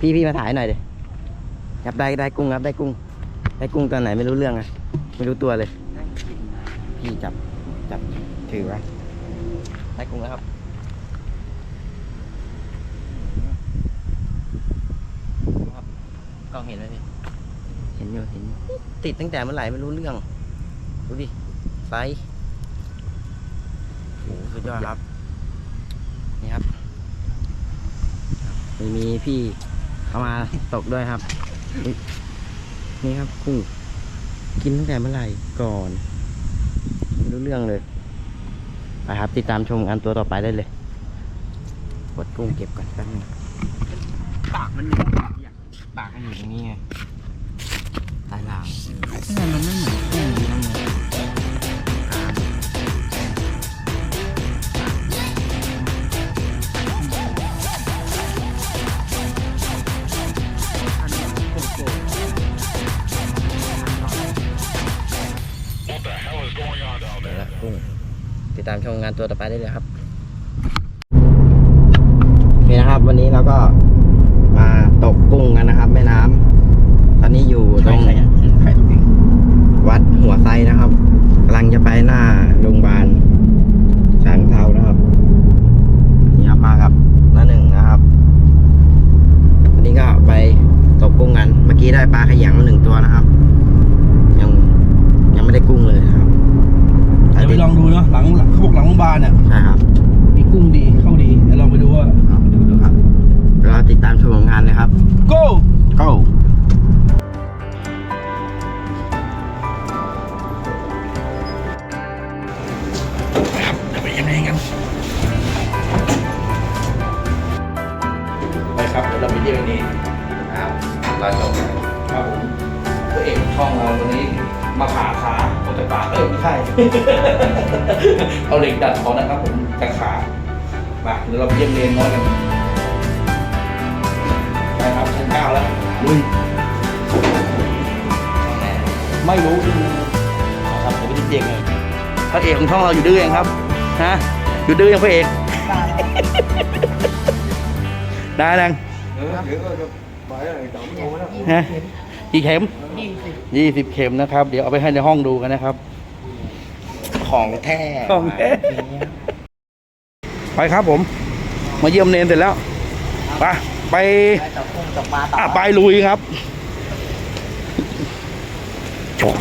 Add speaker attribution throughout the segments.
Speaker 1: พี่พี่มาถ่ายหน่อยดิครับได้ได้กุ้งครับได้กุ้ง ได้กุ้งตอนไหนไม่รู้เรื่องอะไม่รู้ตัวเลย พี่จับจับถือไว้ได้กุ้งแล้วครับกล้องเห็นไหมพี่ เห็นอยู่เห็นอยู่ติดตั้งแต่เมื่อไหร่ไม่รู้เรื่อง ดูดิไซส์โอ้สุดยอดครับ นี่ครับ มีมีพี่ เข้ามาตกด้วยครับอุ๊ยนี่ครับกุ้งกินตั้งแต่เมื่อไหร่ก่อนไม่รู้เรื่องเลยไปครับติดตามชมอันตัวต่อไปได้เลยกดกุ้งเก็บก่อนแป๊บนึงปากมันอยู่ปากมันอยู่ตรงนี้ไงใต้รางแต่มันไม่เหมือนกุ้งดีนะเนี่ามชมงานตัวต่อไปได้เลยครับนี่นะครับ วันนี้เราก็มาตกกุ้งกันนะครับ แม่น้ำตอนนี้อยู่ตรง
Speaker 2: ใครตรงนี้
Speaker 1: วัดหัวไซนะครับกำลังจะไปหน้าโรงพยาบาลฉางเทานะครับนี่ครับมากับน้าหนึ่งนะครับวันนี้ก็ไปตกกุ้งกัน เมื่อกี้ได้ปลาขยังมาหนึ่งตัวนะครับ ยังยังไม่ได้กุ้งเลยนะครับ
Speaker 2: เดี๋ยว ไปลองดูเนาะหลังเขาบอกหลังโรงพยาบาลเนี่ย
Speaker 1: ใช่ครับ
Speaker 2: มีกุ้งดีเข้าดีเดี๋ยวลองไปดูว่า
Speaker 1: เอาไปดูดูครับแล้วติดตามชมงานเลยครับ
Speaker 2: go
Speaker 1: go
Speaker 2: ใช่ เอาเหล็กดัดเขานะครับผมกระขามาเดี๋ยวเราไปเยี่ยมเรียนน้อยกันไปครับชั้นเก้าแล้วลุยไม่รู้ครับผมเป็นเด็กเลยพระเอกของช่องเราอยู่ดื้อเองครับฮะอยู่ดื้อเองพระเอกได้นังฮะกี่เข็มยี่สิบเข็มนะครับ เดี๋ยวเอาไปให้ในห้องดูกันนะครับ
Speaker 1: ของแท้
Speaker 2: ของแท้ ไปครับผม มาเยี่ยมเนนเสร็จแล้วไปไป
Speaker 1: ตกกุ้งตกปลาต่อ
Speaker 2: อะไปลุยครับจบ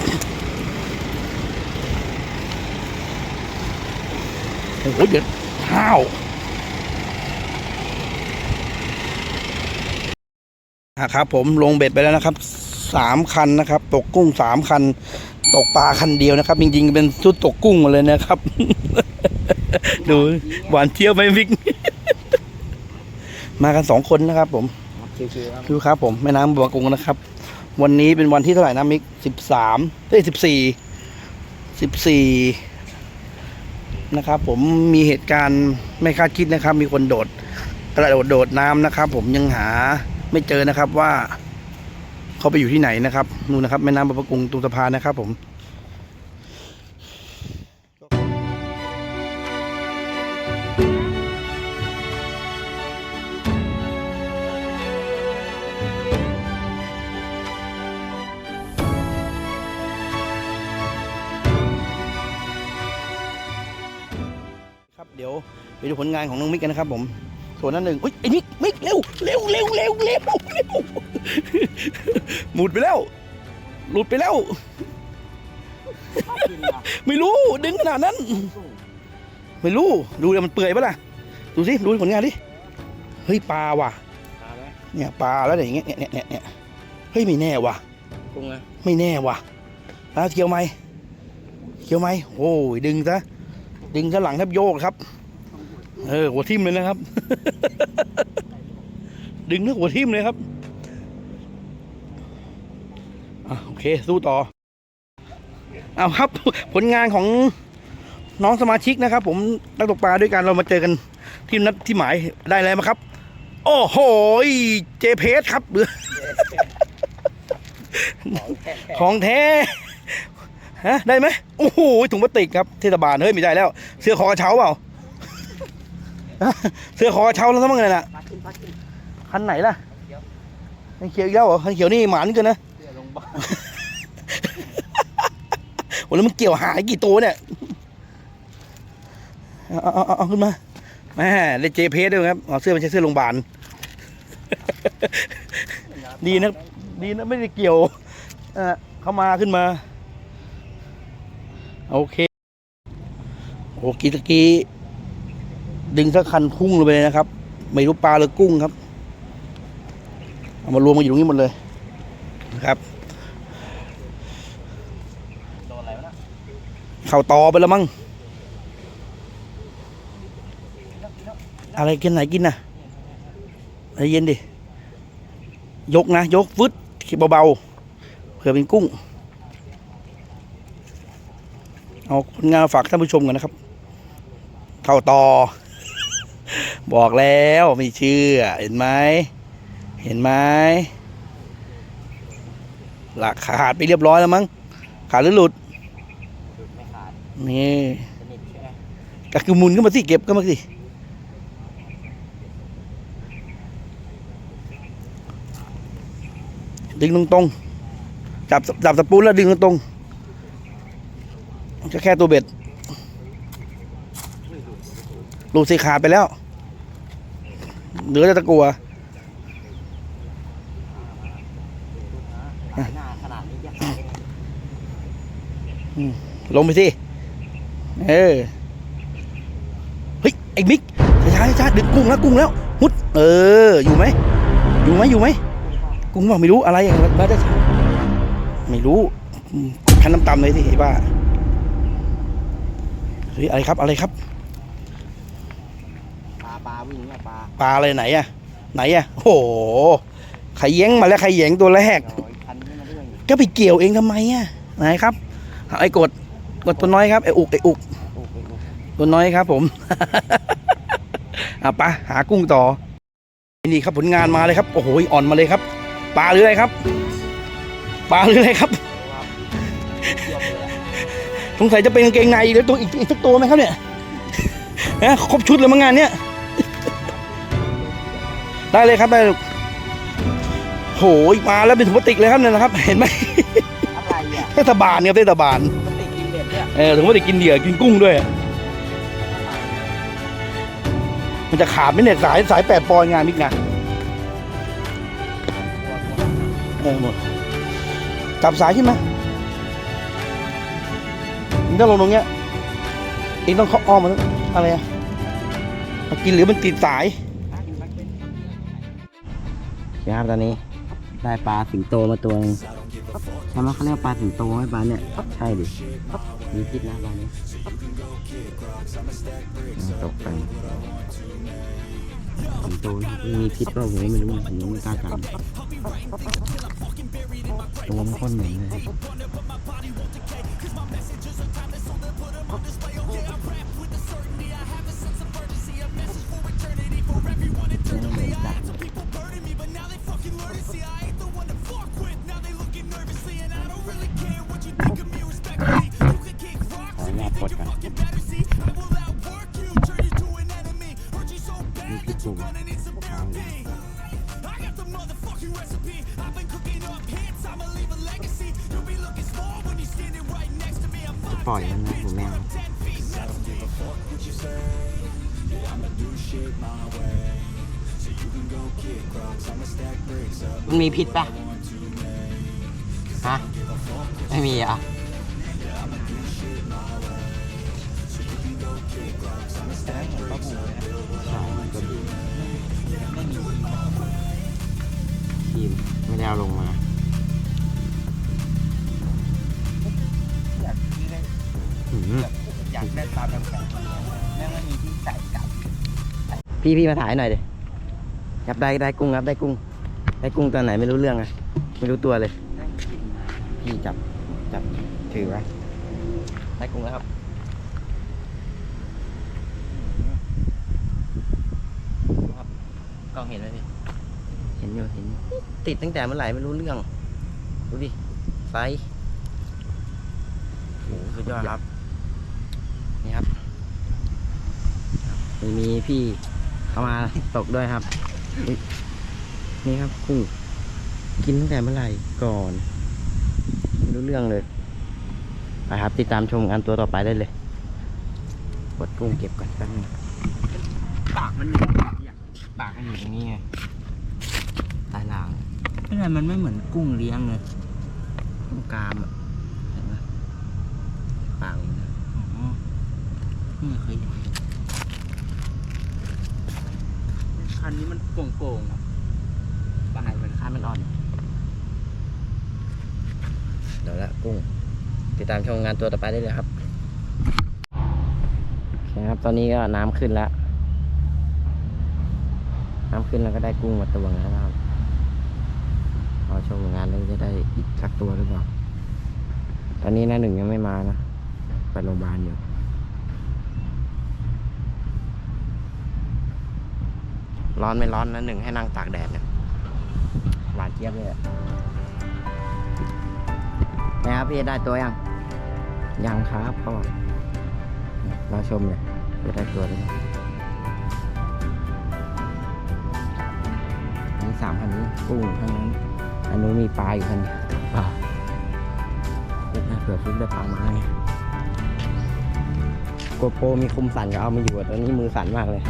Speaker 2: โอ้โหเดือดข้าวอะครับผมลงเบ็ดไปแล้วนะครับสามคันนะครับ ตกกุ้งสามคัน ตกปลาคันเดียวนะครับ จริงๆ เป็นชุดตกกุ้งหมดเลยนะครับ ดูหวานเจี๊ยบไหมพิก มากันสองคนนะครับ ผม
Speaker 1: ชิวๆครับ
Speaker 2: ดูครับ ผมแม่น้ำบัวกุงนะครับ วันนี้เป็นวันที่เท่าไหร่นะมิกสิบสามเอ้ยสิบสี่สิบสี่นะครับ ผมมีเหตุการณ์ไม่คาดคิดนะครับ มีคนโดดกระโดดโดดน้ำนะครับ ผมยังหาไม่เจอนะครับว่า เขาไปอยู่ที่ไหนนะครับนู่นนะครับแม่น้ำบัวกุงตรงสะพานนะครับ ผมครับเดี๋ยวไปดูผลงานของน้องมิกกันนะครับผมส่วนนั้นหนึ่งอุ้ยไอ้มิกมิกเร็วเร็วเร็วเร็วเร็วเร็ว หมุดไปแล้ว หลุดไปแล้ว ไม่รู้ดึงขนาดนั้น ไม่รู้ ดูเดี๋ยวมันเปื่อยปะล่ะ ดูสิดูผลงานดิ เฮ้ยปลาว่ะ เนี่ยปลาแล้วเนี่ยอย่างเงี้ยเนี่ยเนี่ยเนี่ยเฮ้ยไม่แน่ว่ะ
Speaker 1: กุ้งนะ
Speaker 2: ไม่แน่ว่ะอะเกี่ยวไหมเกี่ยวไหมโอ้ยดึงซะ ดึงซะหลังแทบโยกครับ เออหัวทิ่มเลยนะครับ ดึงทั้งหัวทิ่มเลยครับอะ โอเค สู้ต่อ เอาครับ ผลงานของน้องสมาชิกนะครับ ผมนักตกปลาด้วยกันเรามาเจอกันที่นัดที่หมายได้อะไรมาครับ โอ้โหเจเพสครับของแท้ฮะได้ไหมโอ้โหถุงพลาสติกครับเทศบาลเฮ้ยไม่ได้แล้ว เสื้อคอกระเช้าเปล่าเสื้อคอกระเช้าแล้วทั้งมั้งเลยน่ะคันไหนล่ะคันเขียวอีกแล้วเหรอคันเขียวนี่หมานเกันนะ โอ้แล้วมันเกี่ยวหายกี่ตัวเนี่ย เอาเอาเอาขึ้นมาแม่เล่นเจเพสด้วยครับเอาเสื้อมันใช่เสื้อโรงพยาบาล ดีนะ ดีนะ ไม่ได้เกี่ยวเอ่อเข้ามาขึ้นมา โอเค โอ้กี้ตะกี้ ดึงสักคันพุ่งลงไปเลยนะครับ ไม่รู้ปลาหรือกุ้งครับ เอามารวมกันอยู่ตรงนี้หมดเลยนะครับ
Speaker 1: โดนอะไรวะนะ
Speaker 2: เข่าต่อไปแล้วมั้งอะไรกินไหนกินนะใจเย็นดิ ยกนะ ยกฟึดเบาๆเผื่อเป็นกุ้ง เอาผลงานฝากท่านผู้ชมกันนะครับ เข่าต่อ บอกแล้วไม่เชื่อ เห็นไหม เห็นไหมหลักขาดไปเรียบร้อยแล้วมั้ง ขาดหรือหลุด
Speaker 1: หลุด
Speaker 2: นี่
Speaker 1: สนิทใช่ไหม
Speaker 2: ก็คือหมุนขึ้นมาสิเก็บก็มาสิดึงตรงๆจับจับตะปูแล้วดึงตรงๆจะแค่ตัวเบ็ดหลุดสีขาดไปแล้ว เหลือแต่ตะกัว
Speaker 1: หายหน้าขนาดนี้จะหายได้ไง
Speaker 2: ลงไปสิ เออ เฮ้ย ไอ้มิกช้าๆช้าๆดึงกุ้งแล้วกุ้งแล้วมุด เออ อยู่ไหม อยู่ไหมอยู่ไหม กุ้งบอกไม่รู้อะไรอย่างบ้าได้ช้าไม่รู้อืมคันน้ำตำเลยสิไอ้บ้าเฮ้ยอะไรครับ อะไรครับ
Speaker 1: ปลาปลาวิ่งเนี่ยปลา
Speaker 2: ปลาอะไรไหนอะไหนอะโอ้โหไข่แย้งมาแล้วไข่แย้งตัวแรก
Speaker 1: โอ้ยคันนี้มาด้วย
Speaker 2: ก็ไปเกี่ยวเองทำไมอะไหนครับไอ้กด กดตัวน้อยครับไอ้อุกไอ้อุก
Speaker 1: โอ้โห
Speaker 2: ตัวน้อยครับผมเอาปะหากุ้งต่อ นี่ครับผลงานมาเลยครับ โอ้โห อ่อนมาเลยครับ ปลาหรืออะไรครับ ปลาหรืออะไรครับ
Speaker 1: เทียบเลยอะ
Speaker 2: สงสัยจะเป็นกางเกงในหรือตัวอีกอีกสักตัวไหมครับเนี่ยนะครบชุดเลยมั้งงานเนี้ย ได้เลยครับได้เลยโหยมาแล้วเป็นถุงพลาสติกเลยครับเนี่ยนะครับ เห็นไหม
Speaker 1: อะไรอะ
Speaker 2: เทศบาลครับเทศบาล
Speaker 1: มันติดกินเบ็ดเนี่ย
Speaker 2: เออถุงพลาสติกกินเหยื่อกินกุ้งด้วย มันจะขาดไหมเนี่ยสายสายแปดปอนด์งานมิกนะเออหมดจับสายขึ้นมมึงต้องลงตรงเนี้ยเองต้องเข้าอ้อมมันอะไรอะมากินหรือมันติดสาย
Speaker 1: ครับตอนนี้ได้ปลาสิงโตมาตัวนึงใช่ไหมเขาเรียกปลาสิงโตไหมปลาเนี่ยใช่ดิมีพิษนะปลานี้ตกไป ผมโตมีพิษเปล่าผมไม่รู้ผมยังไม่กล้าจับตัวมันโคนเหม็นเลยข มีพิษปะฮะ ไม่มีอะใช่มันก็ดีทีมไม่ได้เอาลงมา
Speaker 3: อยากได้อยากได้ปลาแบบแบบแม่ไม่มีที่ใส่กลับ
Speaker 1: พี่พี่มาถ่ายหน่อยดิครับได้ได้กุ้งครับได้กุ้ง ได้กุ้งตัวไหนไม่รู้เรื่องอะไม่รู้ตัวเลยพี่จับจับถือไว้ได้กุ้งแล้วครับครับกล้องเห็นไหมพี่เห็นอยู่เห็นอยู่ติดตั้งแต่เมื่อไหร่ไม่รู้เรื่องดูดิไซส์โอ้โหสุดยอดครับ นี่ครับมีมีพี่เข้ามาตกด้วยครับอุ๊ย นี่ครับกุ้งกินตั้งแต่เมื่อไหร่ก่อนไม่รู้เรื่องเลยไปครับ ติดตามชมงานตัวต่อไปได้เลยกดกุ้งเก็บก่อนแป๊บนึง
Speaker 3: ปากมันอยู่
Speaker 1: ปากมันอยู่ตรงนี้ไงใต้ราง
Speaker 3: ไม่ใช่มันไม่เหมือนกุ้งเลี้ยงเลย
Speaker 1: ตรงกรามอะเห็นไหมปากมันนะ
Speaker 3: อ๋อไม่เคยเห็นคันนี้มันโก่งๆอะ
Speaker 1: ขามันอ่อนเดี๋ยวละกุ้ง ติดตามชมงานตัวต่อไปได้เลยครับโอเคครับ ตอนนี้ก็น้ำขึ้นแล้ว น้ำขึ้นแล้วก็ได้กุ้งมาตัวแล้วนะครับรอชมงานแล้วจะได้อีกสักตัวหรือเปล่า ตอนนี้น้าหนึ่งยังไม่มานะ ไปโรงพยาบาลอยู่ร้อนไม่ร้อนนะหนึ่งให้นั่งตากแดดเนี่ย เจี๊ยบเลยอะนะครับพี่ได้ตัวยัง ยังครับพ่อรอชมเลยจะได้ตัวหรือเปล่าอันนี้สามพันนี้กุ้งทั้งนั้น อันนู้นมีปลาอยู่คันเดียวเปล่าฟุกนะเผื่อฟุกได้ปลามาไงโกโปรมีคุมสั่นก็เอามาอยู่อะตอนนี้มือสั่นมากเลย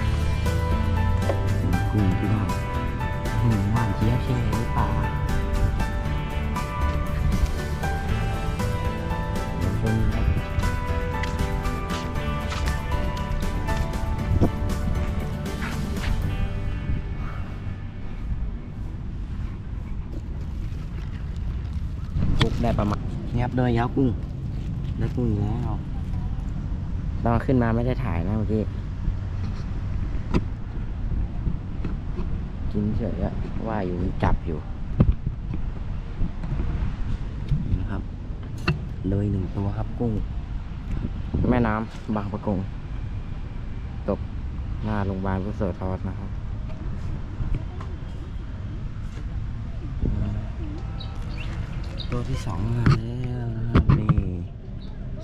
Speaker 1: กุ้งพี่น้องอืมหวานเจี๊ยบใช่ไห ได้ประมาณนี่ครับโดยยาวกุ้งได้กุ้งอีกแล้วตอนขึ้นมาไม่ได้ถ่ายนะเมื่อกี้ กินเฉยอะว่าอยู่มันจับอยู่นี่นะครับเลยหนึ่งตัวครับกุ้ง แม่น้ำบางประกง ตกหน้าโรงพยาบาลพุทธโสธรนะครับ ตัวที่สองมาแล้วนะครับนี่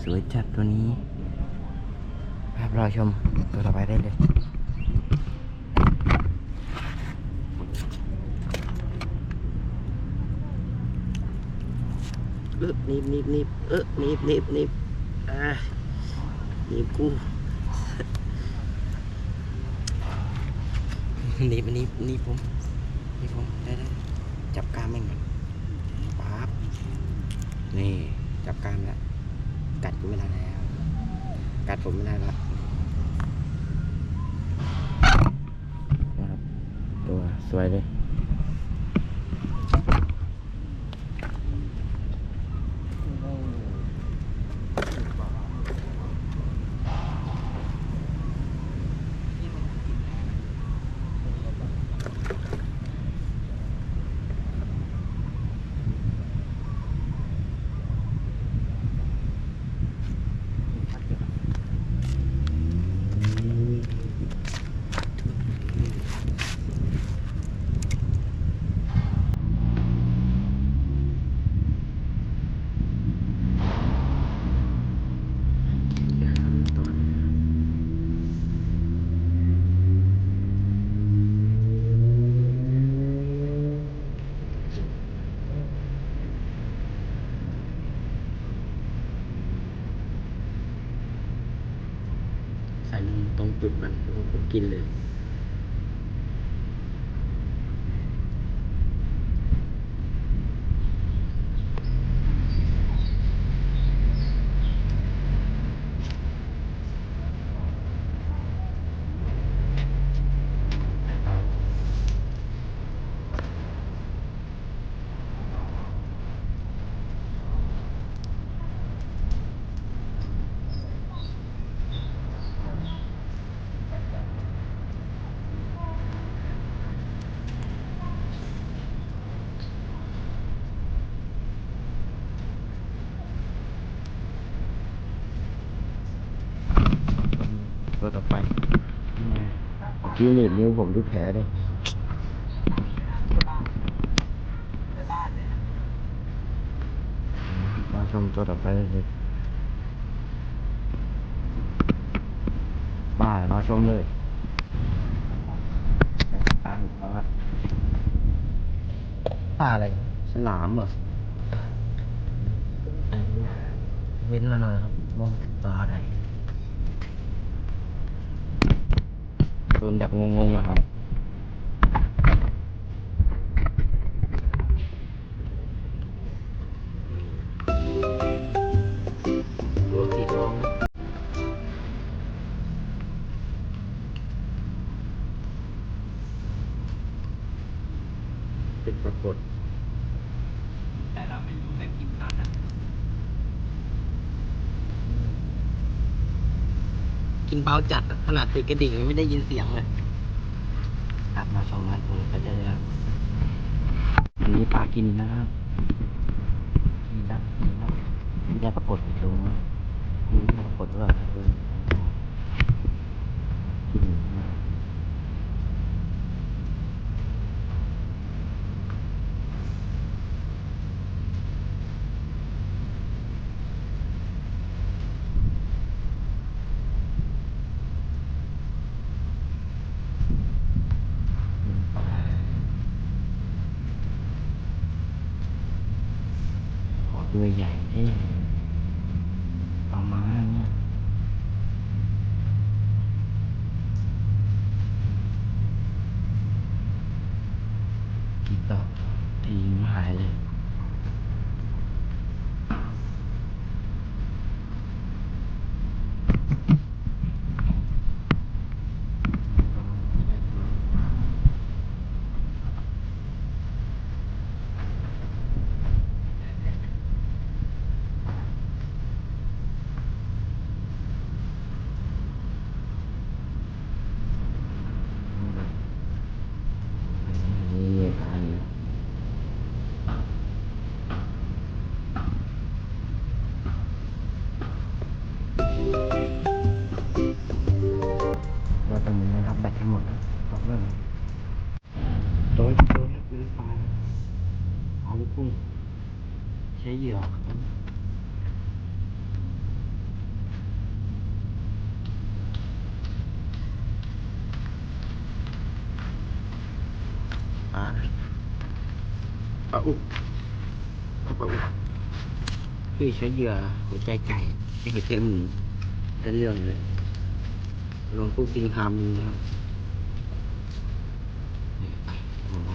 Speaker 1: สวยจัดตัวนี้ครับรอชมตัวต่อไปได้เลยเออนิบนิบนิบเออนิบนิบนิบอ่านิบกูนิบนิบนิบผมนิบผมได้ได้จับกล้ามแม่งก่อนปั๊บ นี่จับกล้ามแล้ว กัดกูไม่ได้แล้ว กัดผมไม่ได้แล้วนะครับตัวสวยเลย ใส่ตรงจุดมัน ผมกินเลย ตัวต่อไปนี่ไง เมื่อกี้หนีบนิ้วผมดูแผลเลยมาชมตัวต่อไปเลยบ้ารอชมเลยตามเขาอะป้าอะไรฉลามเหรอเว้นมาหน่อยครับมองปลาได้ โดนแบบงงๆอะครับ ตัวสีทองเป็นปรากฏ
Speaker 3: แต่เราไม่รู้แบบกินตัดนะ
Speaker 1: กินเบาจัดอะขนาดติดกระดิ่งยังไม่ได้ยินเสียงเลยกลับมาสองนัดผมก็จะแล้วอันนี้ปลากินนะครับนี่นะนี่นะไม่ได้ปรากฏอยู่ตรงนี้ไม่ได้ปรากฏว่าเออกินนะ ตัวใหญ่เอ๊ะประมาณเนี้ยกี่ต่อทีมหายเลย นี่อันเราตรง นี้นะครับแบตทั้งหมดตอบเลยโดยโดยคือปลาเอาลูกกุ้งใช้เหยื่อครับปลาปลาอุกปลาอุกคือใช้เหยื่อหัวใจไก่ไม่หัวใจหมูได้เรื่องเลยลงกุ้งกินคำครับนี่ไปโอ้โห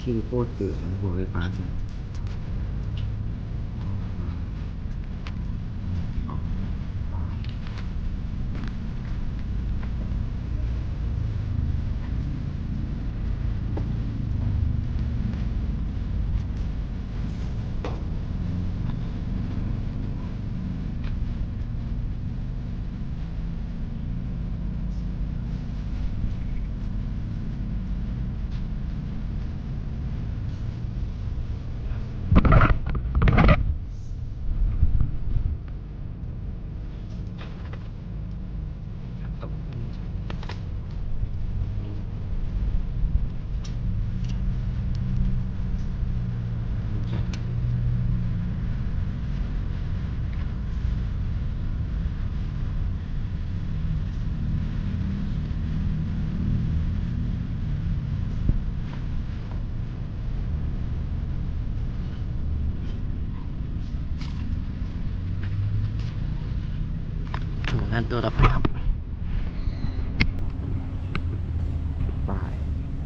Speaker 1: ที่โคตรเกลือหัวไฟฟ้าเนี่ย นั่นตัวต่อไปครับไป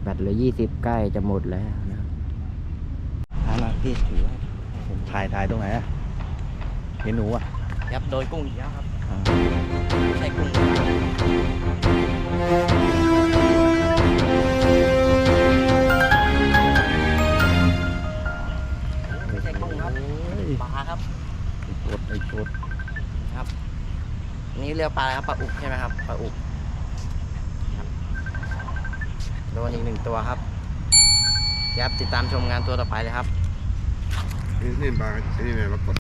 Speaker 1: แบตเหลือยี่สิบใกล้จะหมดแล้วนะครับ
Speaker 2: เอาละพี่ถือว่าผมถ่ายถ่ายตรงไหนอะเห็นหนูอะ
Speaker 1: ยับโดยกุ้งอีกแล้วครับ
Speaker 2: อ่า
Speaker 1: ไม่ใช่กุ้งไม่ใช่กุ้งครับ
Speaker 2: โอ้ย
Speaker 1: ปลาครับ
Speaker 2: ไอ้กดไอ้กด
Speaker 1: ครับอั นี่เรียกปลาอะไรครับปลาอุกใช่ไหมครับปลาอุกโดนอีกหนึ่งตัวครับครับติดตามชมงานตัวต่อไปเลยครับ
Speaker 4: นี่นี่ปลาไอ้นี่ไงปรากฏ